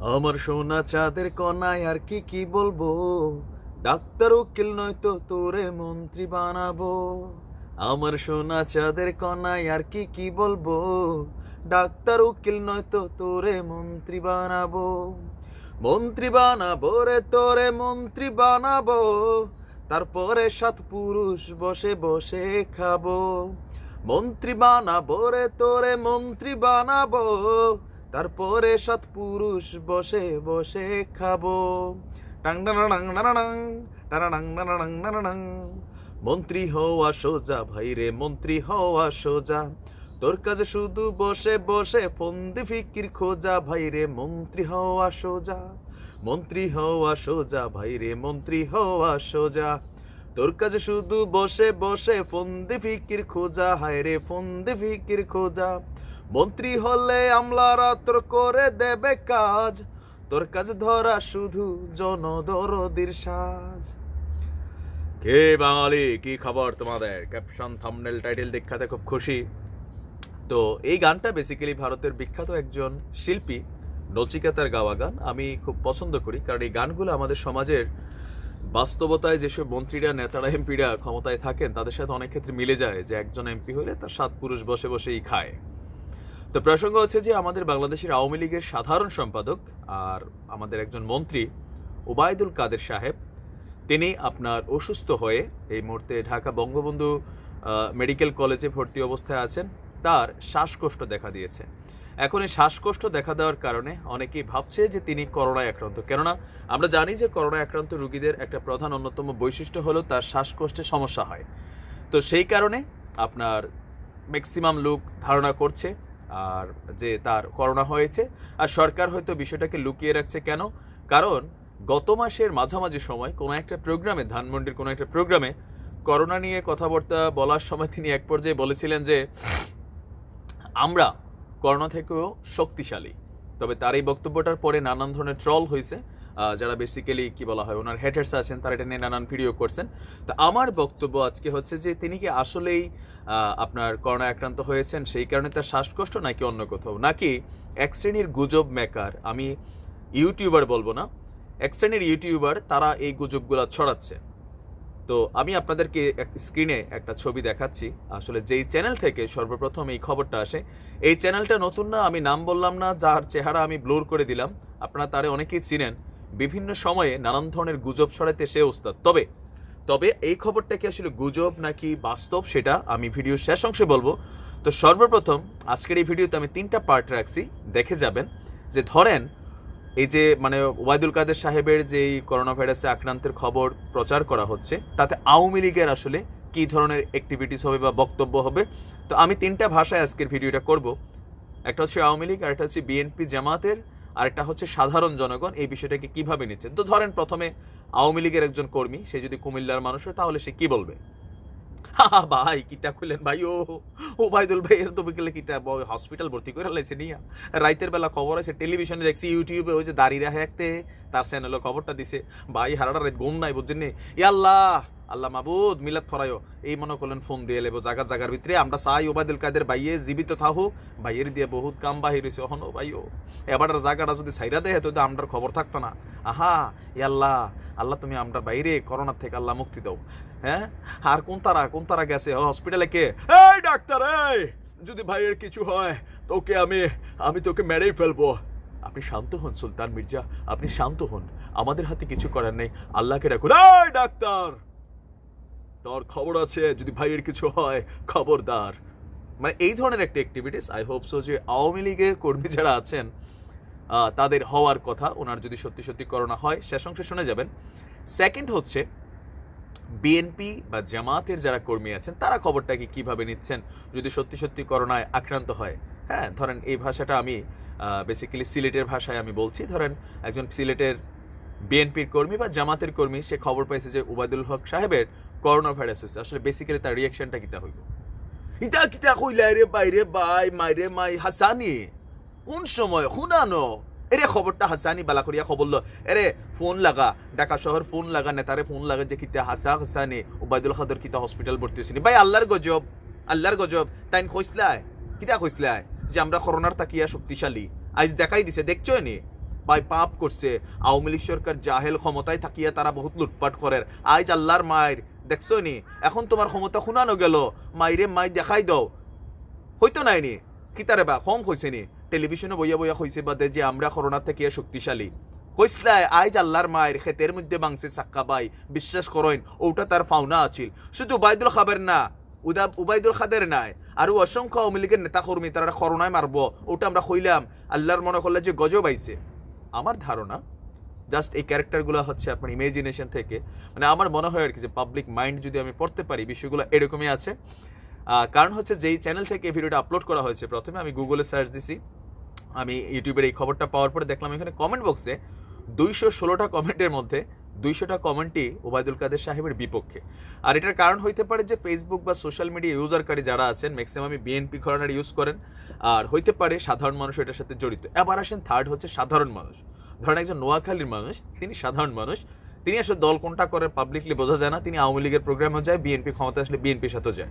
আমার সোনা চাঁদের কনায় আর কি কি বলব? ডাক্তার উকিল নয়তো তোরে মন্ত্রী বানাবো। আমার সোনা চাঁদের কনায় আর কি কি বলব? ডাক্তার উকিল নয়তো তোরে মন্ত্রী বানাবো। মন্ত্রী বানাবো রে তোরে মন্ত্রী বানাবো। তারপরে সাত পুরুষ বসে বসে খাব। মন্ত্রী বানাবো রে তোরে মন্ত্রী বানাবো। তারপরে সৎপুরুষ বসে বসে খাব টাং মন্ত্রী হওয়া সোজা ভাই রে মন্ত্রী হওয়া সোজা তোর কাছে শুধু বসে বসে ফন্দি ফিকির খোঁজা ভাই রে মন্ত্রী হওয়া সোজা মন্ত্রী হওয়া সোজা ভাই রে মন্ত্রী হওয়া সোজা তোর কাছে শুধু বসে বসে ফন্দি ফিকির খোঁজা হায় রে ফন্দি ফিকির খোঁজা মন্ত্রী হলে আমলারা তোর করে দেবে কাজ। তোর কাজ ধরা শুধু জনদরদির সাজ। কে বাঙালি? কি খবর তোমাদের? ক্যাপশন থাম্বনেল টাইটেল দেখাতে খুব খুশি। তো এই গানটা বেসিক্যালি ভারতের বিখ্যাত একজন শিল্পী, নচিকাতার গাওয়া গান। আমি খুব পছন্দ করি, কারণ এই গানগুলো আমাদের সমাজের বাস্তবতায় যেসব মন্ত্রীরা, নেতারা, এমপিরা ক্ষমতায় থাকেন, তাদের সাথে অনেক ক্ষেত্রে মিলে যায় যে একজন এমপি হলে তার সাত পুরুষ বসে বসেই খায়। তো প্রসঙ্গ হচ্ছে যে আমাদের বাংলাদেশের আওয়ামী লীগের সাধারণ সম্পাদক আর আমাদের একজন মন্ত্রী ওবায়দুল কাদের সাহেব, তিনি আপনার অসুস্থ হয়ে এই মুহূর্তে ঢাকা বঙ্গবন্ধু মেডিকেল কলেজে ভর্তি অবস্থায় আছেন। তার শ্বাসকষ্ট দেখা দিয়েছে। এখন এই শ্বাসকষ্ট দেখা দেওয়ার কারণে অনেকেই ভাবছে যে তিনি করোনায় আক্রান্ত। কেননা আমরা জানি যে করোনায় আক্রান্ত রোগীদের একটা প্রধান অন্যতম বৈশিষ্ট্য হলো তার শ্বাসকষ্টের সমস্যা হয়। তো সেই কারণে আপনার ম্যাক্সিমাম লোক ধারণা করছে। আর যে তার করোনা হয়েছে, আর সরকার হয়তো বিষয়টাকে লুকিয়ে রাখছে কেন? কারণ গত মাসের মাঝামাঝি সময় কোনো একটা প্রোগ্রামে, ধানমন্ডির কোনো একটা প্রোগ্রামে করোনা নিয়ে কথাবার্তা বলার সময় তিনি এক পর্যায়ে বলেছিলেন যে, আমরা করোনা থেকেও শক্তিশালী। তবে তার এই বক্তব্যটার পরে নানান ধরনের ট্রল হয়েছে। যারা বেসিক্যালি কি বলা হয়, ওনার হেটার্স আছেন, তারা এটা নিয়ে নানান ভিডিও করছেন। তো আমার বক্তব্য আজকে হচ্ছে যে, তিনি কি আসলেই আপনার করোনা আক্রান্ত হয়েছেন, সেই কারণে তার শ্বাসকষ্ট, নাকি অন্য কোথাও? নাকি এক শ্রেণির গুজব মেকার আমি ইউটিউবার বলব না, এক শ্রেণির ইউটিউবার তারা এই গুজবগুলো ছড়াচ্ছে। তো আমি আপনাদেরকে স্ক্রিনে একটা ছবি দেখাচ্ছি। আসলে যেই চ্যানেল থেকে সর্বপ্রথম এই খবরটা আসে, এই চ্যানেলটা নতুন না, আমি নাম বললাম না, যার চেহারা আমি ব্লোর করে দিলাম। আপনারা তারে অনেকেই চিনেন। বিভিন্ন সময়ে নানান ধরনের গুজব ছড়াতে সে ওস্তাদ। তবে তবে এই খবরটা কি আসলে গুজব নাকি বাস্তব সেটা আমি ভিডিও শেষ অংশে বলব। তো সর্বপ্রথম আজকের এই ভিডিওতে আমি তিনটা পার্ট রাখছি। দেখে যাবেন যে ধরেন এই যে মানে ওয়াইদুল কাদের সাহেবের যে এই করোনা ভাইরাসে আক্রান্তের খবর প্রচার করা হচ্ছে, তাতে আওয়ামী লীগের আসলে কি ধরনের অ্যাক্টিভিটিস হবে বা বক্তব্য হবে? তো আমি তিনটা ভাষায় আজকের ভিডিওটা করব। একটা হচ্ছে আওয়ামী লীগ, আর একটা হচ্ছে বিএনপি জামাতের। আর একটা হচ্ছে সাধারণ জনগণ এই বিষয়টাকে কীভাবে নিচ্ছেন? তো ধরেন প্রথমে আওয়ামী লীগের একজন কর্মী, সে যদি কুমিল্লার মানুষ হয়, তাহলে সে কি বলবে? ভাই, কিতা খুললেন ভাই? ও ও ভাইদুল ভাই, এর তো বিকেলে কিতা হসপিটাল ভর্তি করে লাইছে নিয়া। রাইতের বেলা খবর আছে টেলিভিশনে দেখছি ইউটিউবে ওই যে দাঁড়িয়ে রাখে তার চ্যানেলে খবরটা দিছে। ভাই, হারাটা রাত ঘুম নাই, বুঝছেন আল্লাহ আল্লাহ মাবুদ, মিলাদ ফরাইও এই মনে করলেন, ফোন দিয়ে লেবো জায়গা জায়গার ভিতরে। আমরা চাই ওবায়দুল কাদের বাইয়ে জীবিত থাকুক। বাইয়ের দিয়ে বহুত কাম বাহির হয়েছে অহন ভাইও, এবার জায়গাটা যদি সাইরা দেয়, তো আমরার খবর থাকতো না। আহা ই আল্লাহ আল্লাহ তুমি আমরা বাইরে করোনার থেকে আল্লাহ মুক্তি দাও। হ্যাঁ? আর কোন তারা কোন তারা গেছে? হসপিটালে কে? এই ডাক্তার, এই! যদি ভাইয়ের কিছু হয়, তোকে আমি আমি তোকে মেরেই ফেলব। আপনি শান্ত হন, সুলতান মির্জা। আপনি শান্ত হন। আমাদের হাতে কিছু করার নেই। আল্লাহকে এই ডাক্তার! তোর খবর আছে, যদি ভাইয়ের কিছু হয়, খবরদার। মানে এই ধরনের একটা অ্যাক্টিভিটিস আই হোপ সো যে আওয়ামী লীগের কর্মী যারা আছেন তাদের হওয়ার কথা, ওনার যদি সত্যি সত্যি করোনা হয়, শেষ অংশে শুনে যাবেন। সেকেন্ড হচ্ছে বিএনপি বা জামাতের যারা কর্মী আছেন, তারা খবরটাকে কীভাবে নিচ্ছেন, যদি সত্যি সত্যি করোনায় আক্রান্ত হয়? হ্যাঁ ধরেন এই ভাষাটা আমি বেসিক্যালি সিলেটের ভাষায় আমি বলছি। ধরেন একজন সিলেটের বিএনপির কর্মী বা জামাতের কর্মী, সে খবর পাইছে যে উবায়দুল হক সাহেবের করোনা ভাইরাস হয়েছে। আসলে বেসিক্যালি তার রিয়াকশনটা কিতা হইব? ইতা কিতা কইলা রে বাইরে বাই মাইরে মাই, হাসানি, কোন সময়? শুনানো? এরে খবরটা হাসানি বালা করিয়া খবর লো। এরে ফোন লাগা, ঢাকা শহর ফোন লাগা, নেতারে ফোন লাগা যে কিতা হাসা হাসানি, ওবায়দুল খাদর কিতা হসপিটাল ভর্তি হয়েছিনি ভাই, আল্লাহর গজব আল্লাহর গজব। তাইন কইসলাই কিতা কইসলাই যে আমরা করোনার তাকিয়া শক্তিশালী। আজ দেখাই দিছে, দেখছ নি? ভাই, পাপ করছে। আওয়ামী লীগ সরকার জাহেল ক্ষমতায় থাকিয়া তারা বহুত লুটপাট করের। আজ আল্লাহর মায়ের দেখছ নি? এখন তোমার ক্ষমতা শুনানো গেল। মাইরে মাই দেখাই দাও। হইতো নাই নি? কিতারে বা? কম হয়েছে নি? টেলিভিশনে বইয়া বইয়া হয়েছে বাদে যে আমরা করোনার থেকে শক্তিশালী। কইসলাই আইজ আল্লাহর মায়ের ক্ষেতের মধ্যে বাংছে সাক্কা বাই। বিশ্বাস করেন ওটা তার পাওনা আছিল। শুধু উবাইদুল খাবের না, উদা উবাইদুল খাদের নাই। আর অসংখ্য আওয়ামী লীগের নেতা কর্মী তারা করোনায় মারবো ওটা আমরা কইলাম আল্লাহর মনে করলে যে গজব আইছে। আমার ধারণা জাস্ট এই ক্যারেক্টারগুলো হচ্ছে আপনার ইমেজিনেশন থেকে। মানে আমার মনে হয় আর কি যে পাবলিক মাইন্ড যদি আমি পড়তে পারি, বিষয়গুলো এরকমই আছে। কারণ হচ্ছে যেই চ্যানেল থেকে ভিডিওটা আপলোড করা হয়েছে প্রথমে, আমি গুগলে সার্চ দিছি। আমি ইউটিউবের এই খবরটা পাওয়ার পরে দেখলাম এখানে কমেন্ট বক্সে দুইশো ষোলোটা কমেন্টের মধ্যে দুইশোটা কমেন্টই ওবায়দুল কাদের সাহেবের বিপক্ষে। আর এটার কারণ হইতে পারে যে ফেসবুক বা সোশ্যাল মিডিয়া ইউজারকারী যারা আছেন ম্যাক্সিমামই বিএনপি ঘরানার ইউজ করেন। আর হইতে পারে সাধারণ মানুষ এটার সাথে জড়িত। এবার আসেন থার্ড হচ্ছে সাধারণ মানুষ। ধরেন একজন নোয়াখালীর মানুষ, তিনি সাধারণ মানুষ, তিনি আসলে দল কোনটা করে পাবলিকলি বোঝা যায় না, তিনি আওয়ামী লীগের প্রোগ্রামও যায় বিএনপি ক্ষমতা আসলে বিএনপির সাথেও যায়।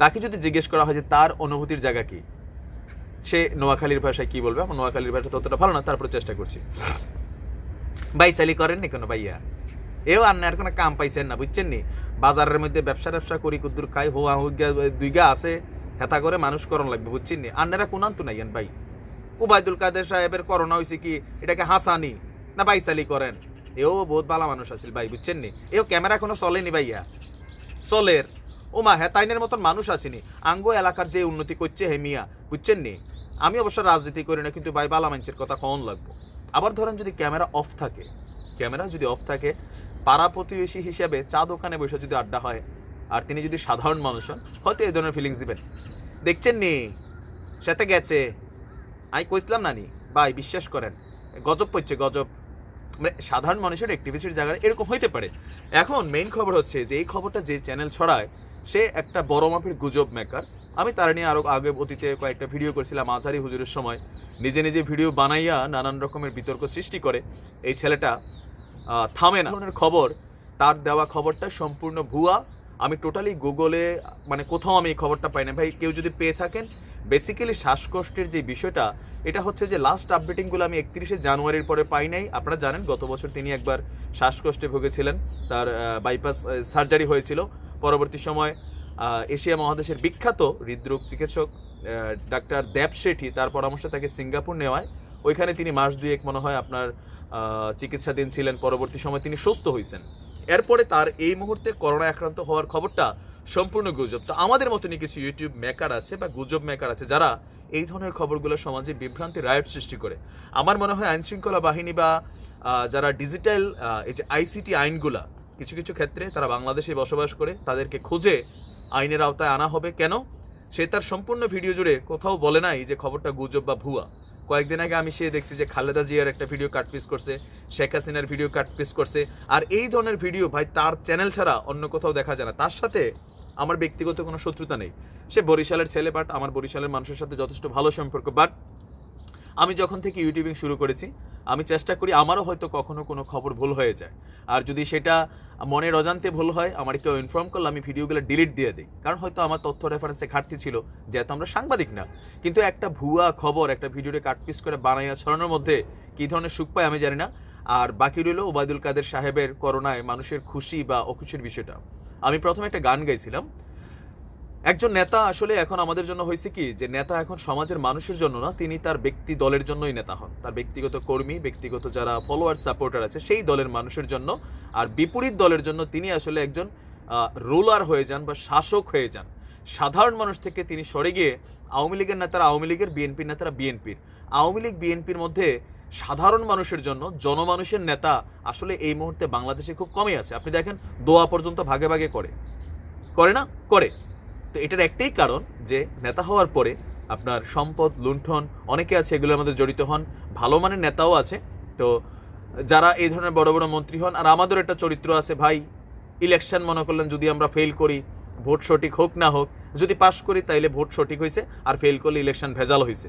তাকে যদি জিজ্ঞেস করা হয় যে তার অনুভূতির জায়গা কি? সে নোয়াখালীর ভাষায় কি বলবে? আমার নোয়াখালীর ভাষা ততটা ভালো না, তারপরে চেষ্টা করছি। ভাই সালি করেন নি কোনো ভাইয়া? এও আর আর কোনো কাম পাইছেন না, বুঝছেন নি? বাজারের মধ্যে ব্যবসা ব্যবসা করি, কুদ্দুর খাই, হোয়া হুগা দুইগা আছে হেতা করে মানুষ করণ লাগবে, বুঝছেন নি? আন্নারা কোনান তো নাইয়েন ভাই? উবায়দুল কাদের সাহেবের করোনা হয়েছে কি? এটাকে হাসানি না বাইসালি করেন? এও বহুত ভালো মানুষ আছিল ভাই, বুঝছেন নি? এও ক্যামেরা কোনো চলেনি ভাইয়া। চলের। ও মা হ্যাঁ তাইনের মতন মানুষ আসেনি। আঙ্গো এলাকার যে উন্নতি করছে হে মিয়া, বুঝছেন নি? আমি অবশ্য রাজনীতি করি না, কিন্তু ভাই বালা মানুষের কথা কখন লাগবো। আবার ধরেন যদি ক্যামেরা অফ থাকে, ক্যামেরা যদি অফ থাকে, পাড়া প্রতিবেশী হিসেবে চা দোকানে বসে যদি আড্ডা হয়, আর তিনি যদি সাধারণ মানুষ হন, হয়তো এই ধরনের ফিলিংস দিবেন। দেখছেন নি? সাথে গেছে। আমি কইছিলাম না নি? ভাই, বিশ্বাস করেন, গজব পড়ছে, গজব। মানে সাধারণ মানুষের অ্যাক্টিভিটির জায়গায় এরকম হইতে পারে। এখন মেইন খবর হচ্ছে যে, এই খবরটা যে চ্যানেল ছড়ায়, সে একটা বড় মাপের গুজব মেকার আমি তার নিয়ে আরও আগে অতীতে কয়েকটা ভিডিও করেছিলাম আজারি হুজুরের সময়। নিজে নিজে ভিডিও বানাইয়া নানান রকমের বিতর্ক সৃষ্টি করে। এই ছেলেটা থামে না। ধরনের খবর, তার দেওয়া খবরটা সম্পূর্ণ ভুয়া। আমি টোটালি গুগলে মানে কোথাও আমি এই খবরটা পাই না। ভাই, কেউ যদি পেয়ে থাকেন বেসিক্যালি শ্বাসকষ্টের যে বিষয়টা, এটা হচ্ছে যে লাস্ট আপডেটিংগুলো আমি একত্রিশে জানুয়ারির পরে পাই নাই। আপনারা জানেন, গত বছর তিনি একবার শ্বাসকষ্টে ভুগেছিলেন। তার বাইপাস সার্জারি হয়েছিল। পরবর্তী সময় এশিয়া মহাদেশের বিখ্যাত হৃদরোগ চিকিৎসক ডাক্তার দেব শেঠি তার পরামর্শে তাকে সিঙ্গাপুর নেওয়ায়। ওইখানে তিনি মাস দুয়েক মনে হয় আপনার চিকিৎসাধীন ছিলেন। পরবর্তী সময় তিনি সুস্থ হয়েছেন এরপরে তার এই মুহূর্তে করোনা আক্রান্ত হওয়ার খবরটা সম্পূর্ণ গুজব। তো আমাদের মতনই কিছু ইউটিউব মেকার আছে বা গুজব মেকার আছে যারা এই ধরনের খবরগুলো সমাজে বিভ্রান্তি রায়ট সৃষ্টি করে। আমার মনে হয় আইনশৃঙ্খলা বাহিনী বা যারা ডিজিটাল এই যে আইসিটি আইনগুলা, কিছু কিছু ক্ষেত্রে তারা বাংলাদেশে বসবাস করে, তাদেরকে খুঁজে আইনের আওতায় আনা হবে। কেন? সে তার সম্পূর্ণ ভিডিও জুড়ে কোথাও বলে নাই যে খবরটা গুজব বা ভুয়া। কয়েকদিন আগে আমি সে দেখছি যে খালেদা জিয়ার একটা ভিডিও কাট পিস করছে, শেখ হাসিনার ভিডিও কাট পিস করছে। আর এই ধরনের ভিডিও ভাই তার চ্যানেল ছাড়া অন্য কোথাও দেখা যায় না। তার সাথে আমার ব্যক্তিগত কোনো শত্রুতা নেই। সে বরিশালের ছেলে বাট আমার বরিশালের মানুষের সাথে যথেষ্ট ভালো সম্পর্ক। বাট আমি যখন থেকে ইউটিউবিং শুরু করেছি, আমি চেষ্টা করি আমারও হয়তো কখনো কোনো খবর ভুল হয়ে যায়। আর যদি সেটা মনের অজান্তে ভুল হয়, আমার কেউ ইনফর্ম করলে আমি ভিডিওগুলো ডিলিট দিয়ে দিই। কারণ হয়তো আমার তথ্য রেফারেন্সে ঘাটতি ছিল, যেহেতু আমরা সাংবাদিক না। কিন্তু একটা ভুয়া খবর, একটা ভিডিওতে কাটপিস করে বানাইয়া ছড়ানোর মধ্যে কী ধরনের সুখ পায় আমি জানি না। আর বাকি রইল ওবায়দুল কাদের সাহেবের করোনায় মানুষের খুশি বা অখুশির বিষয়টা। আমি প্রথমে একটা গান গাইছিলাম। একজন নেতা আসলে এখন আমাদের জন্য হয়েছে কি, যে নেতা এখন সমাজের মানুষের জন্য না, তিনি তার ব্যক্তি দলের জন্যই নেতা হন। তার ব্যক্তিগত কর্মী, ব্যক্তিগত যারা ফলোয়ার সাপোর্টার আছে, সেই দলের মানুষের জন্য। আর বিপরীত দলের জন্য তিনি আসলে একজন রুলার হয়ে যান বা শাসক হয়ে যান। সাধারণ মানুষ থেকে তিনি সরে গিয়ে আওয়ামী লীগের নেতারা আওয়ামী লীগের বিএনপির নেতারা বিএনপির আওয়ামী লীগ বিএনপির মধ্যে সাধারণ মানুষের জন্য জনমানুষের নেতা আসলে এই মুহূর্তে বাংলাদেশে খুব কমই আছে। আপনি দেখেন, দোয়া পর্যন্ত ভাগে ভাগে করে। করে না? করে। তো এটার একটাই কারণ যে নেতা হওয়ার পরে আপনার সম্পদ, লুণ্ঠন, অনেকে আছে এগুলোর মধ্যে জড়িত হন, ভালো মানের নেতাও আছে। তো যারা এই ধরনের বড় বড় মন্ত্রী হন, আর আমাদের একটা চরিত্র আছে, ভাই, ইলেকশন মনে করলেন যদি আমরা ফেল করি, ভোট সঠিক হোক না হোক, যদি পাশ করি তাইলে ভোট সঠিক হয়েছে আর ফেল করলে ইলেকশন ভেজাল হয়েছে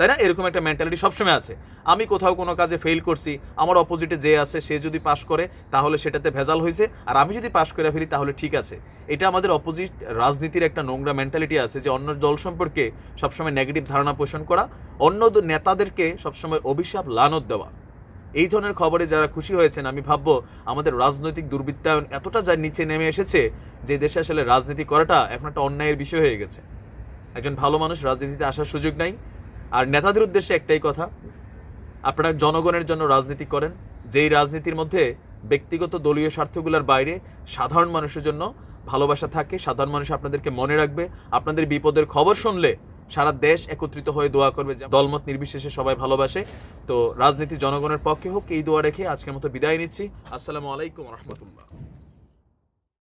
তাই না? এরকম একটা মেন্টালিটি সবসময় আছে। আমি কোথাও কোনো কাজে ফেল করছি, আমার অপোজিটে যে আছে, সে যদি পাশ করে, তাহলে সেটাতে ভেজাল হয়েছে আর আমি যদি পাশ করে ফেলি, তাহলে ঠিক আছে। এটা আমাদের অপোজিট রাজনীতির একটা নোংরা মেন্টালিটি আছে যে অন্য দল সম্পর্কে সবসময় নেগেটিভ ধারণা পোষণ করা, অন্য নেতাদেরকে সবসময় অভিশাপ, লানত দেওয়া। এই ধরনের খবরে যারা খুশি হয়েছেন, আমি ভাববো আমাদের রাজনৈতিক দুর্বৃত্তায়ন এতটা যা নিচে নেমে এসেছে যে দেশে আসলে রাজনীতি করাটা এখন একটা অন্যায়ের বিষয় হয়ে গেছে। একজন ভালো মানুষ রাজনীতিতে আসার সুযোগ নাই। আর নেতাদের উদ্দেশ্যে একটাই কথা, আপনারা জনগণের জন্য রাজনীতি করেন। যেই রাজনীতির মধ্যে ব্যক্তিগত দলীয় স্বার্থগুলোর বাইরে সাধারণ মানুষের জন্য ভালোবাসা থাকে, সাধারণ মানুষ আপনাদেরকে মনে রাখবে, আপনাদের বিপদের খবর শুনলে সারা দেশ একত্রিত হয়ে দোয়া করবে যে দলমত নির্বিশেষে সবাই ভালোবাসে। তো রাজনীতি জনগণের পক্ষে হোক, এই দোয়া রেখে আজকের মতো বিদায় নিচ্ছি। আসসালামু আলাইকুম রহমতুল্লাহ।